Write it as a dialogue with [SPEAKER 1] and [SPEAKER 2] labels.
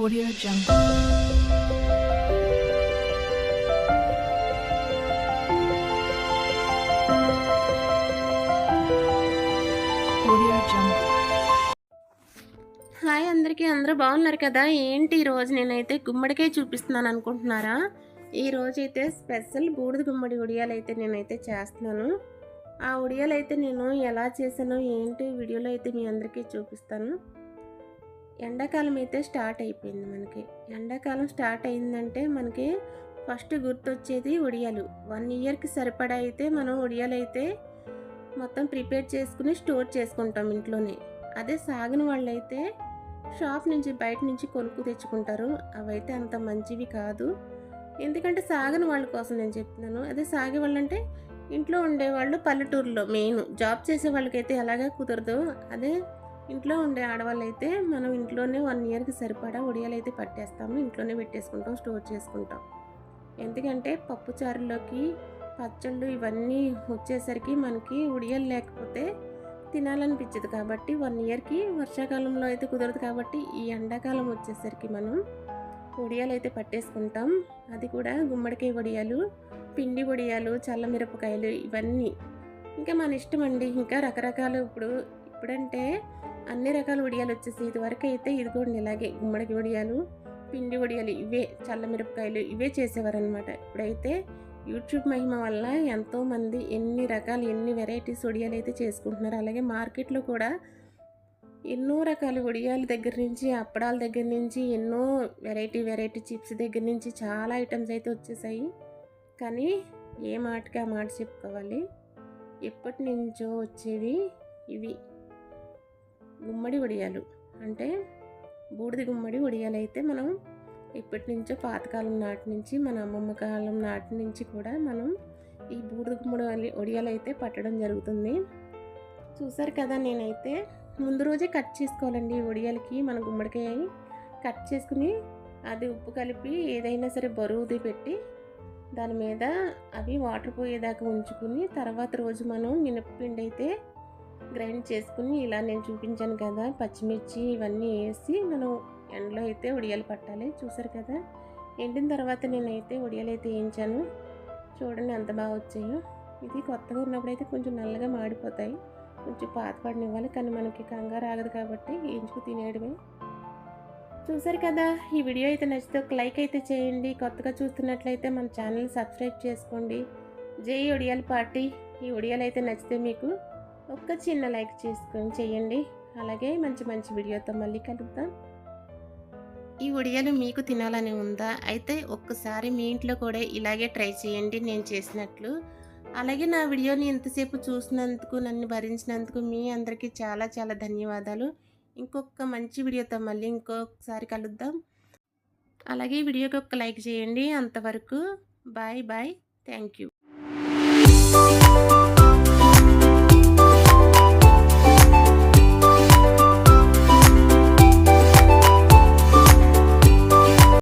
[SPEAKER 1] Audio Jungle.
[SPEAKER 2] Hi అందరికీ అందరూ బాగున్నారు కదా? ఏంటి ఈరోజు నేనైతే గుమ్మడికాయ చూపిస్తున్నాను అనుకుంటున్నారా? ఈరోజు అయితే స్పెషల్ బూడిద గుమ్మడి ఉడియాలు అయితే నేనైతే చేస్తున్నాను. ఆ ఉడియాలు అయితే నేను ఎలా చేశానో ఏంటి వీడియోలో అయితే మీ అందరికీ చూపిస్తాను. ఎండాకాలం అయితే స్టార్ట్ అయిపోయింది మనకి. ఎండాకాలం స్టార్ట్ అయిందంటే మనకి ఫస్ట్ గుర్తొచ్చేది ఉడియాలు వన్ ఇయర్కి సరిపడా అయితే మనం ఉడియాలు అయితే మొత్తం ప్రిపేర్ చేసుకుని స్టోర్ చేసుకుంటాం ఇంట్లోనే. అదే సాగిన వాళ్ళైతే షాప్ నుంచి బయట నుంచి కొనుక్కు తెచ్చుకుంటారు. అవైతే అంత మంచివి కాదు. ఎందుకంటే సాగని వాళ్ళ కోసం నేను చెప్తున్నాను. అదే సాగే వాళ్ళంటే ఇంట్లో ఉండేవాళ్ళు పల్లెటూరులో మెయిన్. జాబ్ చేసే వాళ్ళకైతే ఎలాగా కుదరదు. అదే ఇంట్లో ఉండే ఆడవాళ్ళు అయితే మనం ఇంట్లోనే వన్ ఇయర్కి సరిపడా ఉడియాలు అయితే పట్టేస్తాము. ఇంట్లోనే పెట్టేసుకుంటాం స్టోర్ చేసుకుంటాం. ఎందుకంటే పప్పు చారులోకి పచ్చళ్ళు ఇవన్నీ వచ్చేసరికి మనకి ఉడియాలు లేకపోతే తినాలనిపించదు కాబట్టి వన్ ఇయర్కి వర్షాకాలంలో అయితే కుదరదు కాబట్టి ఈ ఎండాకాలం వచ్చేసరికి మనం వడియాలు అయితే పట్టేసుకుంటాం. అది కూడా గుమ్మడికాయ వడియాలు పిండి వడియాలు చల్లమిరపకాయలు ఇవన్నీ. ఇంకా మన ఇష్టం అండి ఇంకా రకరకాలు ఇప్పుడు. ఇప్పుడంటే అన్ని రకాల వడియాలు వచ్చేసి ఇదివరకు అయితే ఇదిగోండి ఇలాగే గుమ్మడికి వడియాలు పిండి వడియాలు ఇవే చల్లమిరపకాయలు ఇవే చేసేవారు అనమాట ఇప్పుడైతే యూట్యూబ్ మహిమ వల్ల ఎంతోమంది ఎన్ని రకాలు ఎన్ని వెరైటీస్ వడియాలు అయితే చేసుకుంటున్నారు. అలాగే మార్కెట్లో కూడా ఎన్నో రకాల వడియాల దగ్గర నుంచి అప్పడాల దగ్గర నుంచి ఎన్నో వెరైటీ వెరైటీ చిప్స్ దగ్గర నుంచి చాలా ఐటమ్స్ అయితే వచ్చేసాయి. కానీ ఏ మాటకి ఆ మాట చెప్పుకోవాలి. ఎప్పటి నుంచో వచ్చేవి ఇవి. గుమ్మడి వడియాలు. అంటే బూడిద గుమ్మడి వడియాలు అయితే మనం ఇప్పటి నుంచో పాతకాలం నాటి నుంచి మన అమ్మమ్మ కాలం నాటి నుంచి కూడా మనం ఈ బూడిద గుమ్మడి వలి- వడియాలు అయితే పట్టడం జరుగుతుంది. చూసారు కదా నేనైతే. ముందు రోజే కట్ చేసుకోవాలండి ఈ వడియాలకి. మన గుమ్మడికాయ కట్ చేసుకుని అది ఉప్పు కలిపి ఏదైనా సరే బరువుది పెట్టి దాని మీద అవి వాటర్ పోయేదాకా ఉంచుకుని తర్వాత రోజు మనం మినప్పిండి అయితే గ్రైండ్ చేసుకుని ఇలా నేను చూపించాను కదా పచ్చిమిర్చి ఇవన్నీ వేసి మనం ఎండలో అయితే ఉడియాలు పట్టాలి. చూసారు కదా ఎండిన తర్వాత నేనైతే ఉడియాలు అయితే వేయించాను. చూడండి ఎంత బాగా వచ్చాయో. ఇది కొత్తగా ఉన్నప్పుడు అయితే కొంచెం నల్లగా మాడిపోతాయి. కొంచెం పాతపడనివ్వాలి కానీ మనకి కంగారు ఆగదు కాబట్టి వేయించుకు తినేయడమే. చూసారు కదా ఈ వీడియో అయితే నచ్చితే ఒక లైక్ అయితే చేయండి. కొత్తగా చూస్తున్నట్లయితే మన ఛానల్ సబ్స్క్రైబ్ చేసుకోండి. జై ఒడియాల పార్టీ. ఈ ఒడియాలు అయితే నచ్చితే మీకు ఒక్క చిన్న లైక్ చేసుకొని చేయండి. అలాగే మంచి మంచి వీడియోతో మళ్ళీ కలుద్దాం. ఈ ఉడియాలు మీకు తినాలని ఉందా? అయితే ఒక్కసారి మీ ఇంట్లో కూడా ఇలాగే ట్రై చేయండి నేను చేసినట్లు. అలాగే నా వీడియోని ఎంతసేపు చూసినందుకు నన్ను భరించినందుకు మీ అందరికీ చాలా చాలా ధన్యవాదాలు. ఇంకొక మంచి వీడియోతో మళ్ళీ ఇంకొకసారి కలుద్దాం. అలాగే ఈ వీడియోకి ఒక లైక్ చేయండి అంతవరకు. Bye bye. Thank you.